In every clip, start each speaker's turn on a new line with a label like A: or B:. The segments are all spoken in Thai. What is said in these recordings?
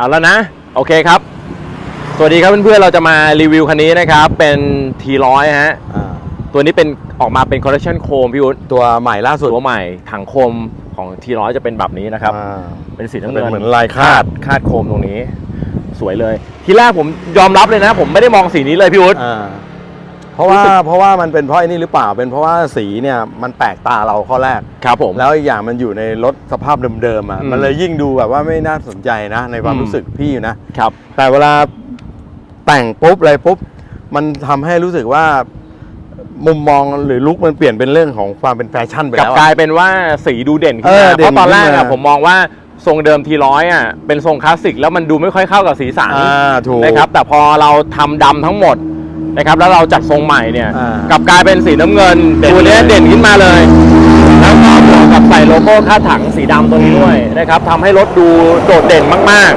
A: เอาแล้วนะ โอเคครับ สวัสดีครับเพื่อนๆ เราจะมารีวิวคันนี้นะครับ เป็น T100 ฮะ
B: อ่า
A: ตัวนี้เป็นออกมาเป็นคอลเลคชันโคมพี่วุฒิ
B: ตัวใหม่ล่าสุด
A: ตัวใหม่ถังโคมของ T100 จะเป็นแบบนี้นะครับ
B: อ่า
A: เป็นสีน้ำ
B: เป็
A: เงิ
B: น
A: น
B: เหมือนลายคาด
A: คาดโคมตรงนี้ สวยเลย ทีแรกผมยอมรับเลยนะ ผมไม่ได้มองสีนี้เลยพี่วุฒิ
B: อ่า เพราะว่าเพราะว่ามันเป็นเพราะไอ้นี่หรือเปล่าเป็นเพราะว่าสีเนี่ยมันแปลกตาเราข้อแรก
A: ครับผม
B: แล้วอีกอย่างมันอยู่ในรถสภาพเดิมๆอะ
A: อืม
B: มันเลยยิ่งดูแบบว่าไม่น่าสนใจนะในความ
A: อืม
B: รู้สึกพี่นะ
A: ครับ
B: แต่เวลาแต่งปุ๊บอะไรปุ๊บมันทำให้รู้สึกว่ามุมมองหรือลุคมันเปลี่ยนเป็นเรื่องของความเป็นแฟชั่นไป
A: กลับ
B: แล้ว
A: กลา
B: อะ
A: ยเป็นว่าสีดูเด่นขึ้น
B: เออ
A: มา
B: เด่น
A: เพราะตอนแรก
B: ขึ้น
A: อะ
B: มา
A: ผมมองว่าทรงเดิมทีร้อยอะเป็นทรงคลาสสิกแล้วมันดูไม่ค่อยเข้ากับสีสัน
B: อ่าถูก
A: นะครับแต่พอเราทำดำทั้งหมด นะครับแล้วเราจัดทรงใหม่เนี่ย
B: อ่าก
A: ลับกลายเป็นสีน้ำเงิน
B: เด่น
A: ตัวเนี้ย
B: เลย
A: เด่นขึ้นมาเลย แล้วก็บวกกับใส่โลโก้คาดถังสีดำตัวนี้ด้วยนะครับทำให้รถดูโดดเด่นมาก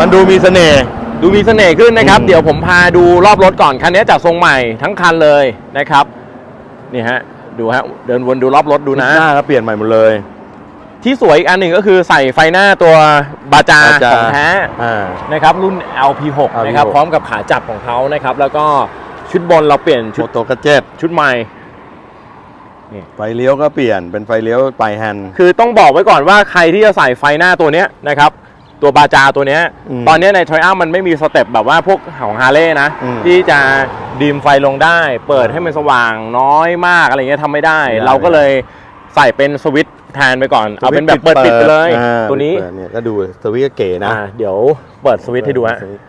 B: มันดูมีเสน่ห์
A: ๆดูมีเสน่ห์ขึ้นนะครับ
B: อืม
A: เดี๋ยวผมพาดูรอบรถก่อน คันนี้จัดทรงใหม่ทั้งคันเลยนะครับ นี่ฮะ ดูฮะ เดินวนดูรอบรถดูนะ
B: หน้าก็เปลี่ยนใหม่หมดเลย
A: ที่สวยอีกอันหนึ่งก็คือใส่ไฟหน้าตัวบาจา
B: บาจา
A: ของแท้
B: อ่า
A: นะครับ รุ่น LP6
B: LP6
A: นะครับพร้อมกับขาจับของเขานะครับ แล้วก็ ชุดบนเราเปลี่ยนชุ
B: โม
A: ด
B: โตกระเจ็ด
A: ชุดใหม่
B: ไฟเลี้ยวก็เปลี่ยนเป็นไฟเลี้ยวปลายแฮนด์
A: คือต้องบอกไว้ก่อนว่าใครที่จะใส่ไฟหน้าตัวเนี้ยนะครับ ตัวบาจาตัวเนี้ย
B: อืม
A: ตอนเนี้ยในทริอัมมันไม่มีสเต็ปแบบว่าพวกของฮาร์เลย์นะ
B: อืม
A: ที่จะดีมไฟลงได้ เปิดให้มันสว่างน้อยมากอะไรเงี้ยทำไม่ได้
B: ไม่ได้
A: เราก็เลยใส่เป็นสวิตช์แทนไปก่อน เอาเป็นแบบเปิดปิดไปเลย
B: อ่า
A: ตัวนี้
B: เปิดเนี่ยก็ดูสวิตช์ก็เก๋นะ
A: อ่าเดี๋ยวเปิดสวิตช์ให้ดูฮะ
B: อะ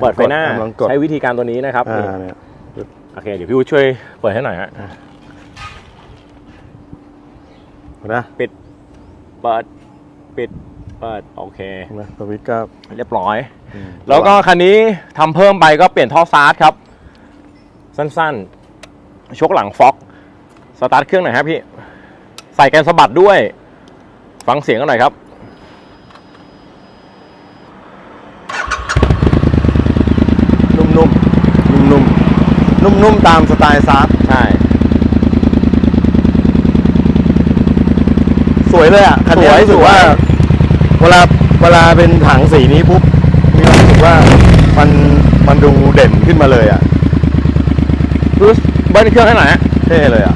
A: เปิดไฟหน้า
B: ลองกด
A: ใช้วิธีการตัวนี้นะครับ
B: อ่าเนี่ย
A: โอเค เดี๋ยวพี่อู๋ช่วยเปิดให้หน่อยฮะ
B: นะ
A: ปิดเปิดปิดเปิดโอเค
B: เห็นไหมสวิตช์ก็
A: เรียบร้อย
B: อืม
A: แล้วก็คันนี้ทำเพิ่มไปก็เปลี่ยนท่อซาร์ดครับ สั้นๆชกหลังฟ็อกสตาร์ทเครื่องหน่อยครับพี่ ใส่แกนสะบัดด้วย ฟังเสียงกันหน่อยครับ
B: นุ่มๆ นุ่มๆ นุ่มๆ ตามสไตล์ซาร์
A: ใช่
B: สวยเลยอะ คันนี้
A: สวย
B: รู้สึกว่า
A: สวย
B: เวลาเวลาเป็นถังสีนี้ปุ๊บ มีความรู้สึกว่ามันมันดูเด่นขึ้นมาเลยอะ
A: บรูซเบิ้ลเครื่องให้หน่อยฮะ
B: เท่เลยอะ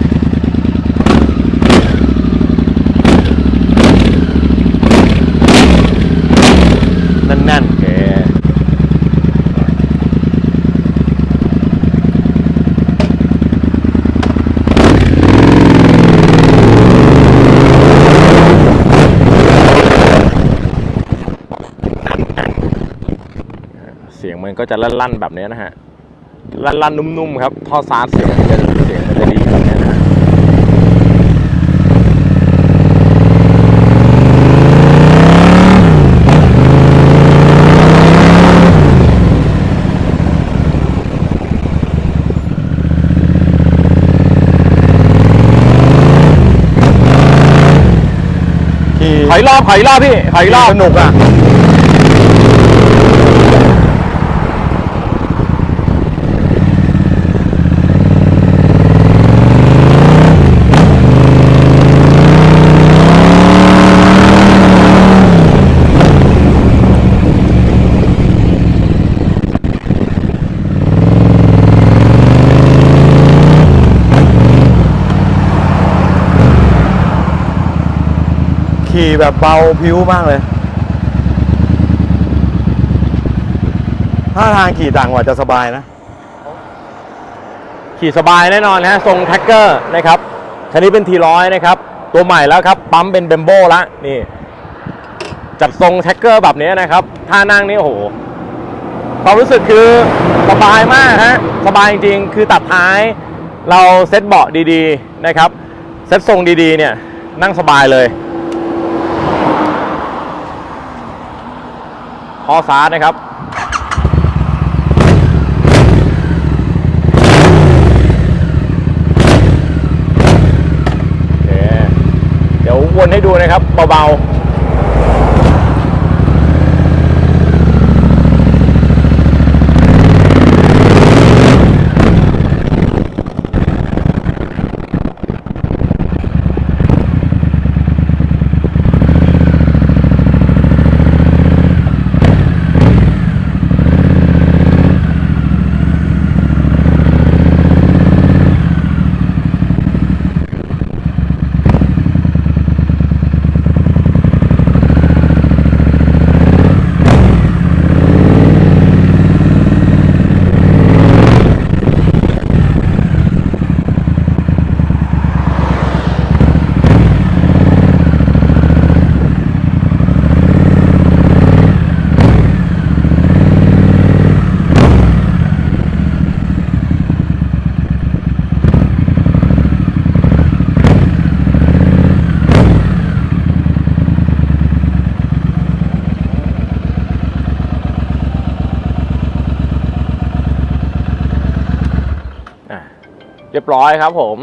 B: แน่น
A: โอเค เสียง มันก็จะลั่นๆแบบนี้นะฮะลั่นๆนุ่มๆครับท่อซาร์ดเสียงมันจะเสียงมันจะดีแบบนี้นะฮะ
B: ๆขี่
A: ถอยรอบถอยรอบพี่ถอยรอบ
B: สนุกอะ ขี่แบบเบาพิ้วมากเลย ถ้าทางขี่ต่างกว่าจะสบายนะ
A: ขี่สบายแน่นอนนะทรงแท็กเกอร์นะครับคันนี้เป็นทีร้อยนะครับ ตัวใหม่แล้วครับ ปั๊มเป็นเบมโบละนี่ จัดทรงแท็กเกอร์แบบนี้นะครับท่านั่งนี่โอ้โหความรู้สึกคือสบายมากฮะสบายจริงๆคือตัดท้ายเราเซ็ตเบาะดีๆนะครับ เซ็ตทรงดีๆเนี่ยนั่งสบายเลย คอซาร์ดนะครับเคเดี๋ยววนให้ดูนะครับเบา เรียบร้อยครับผม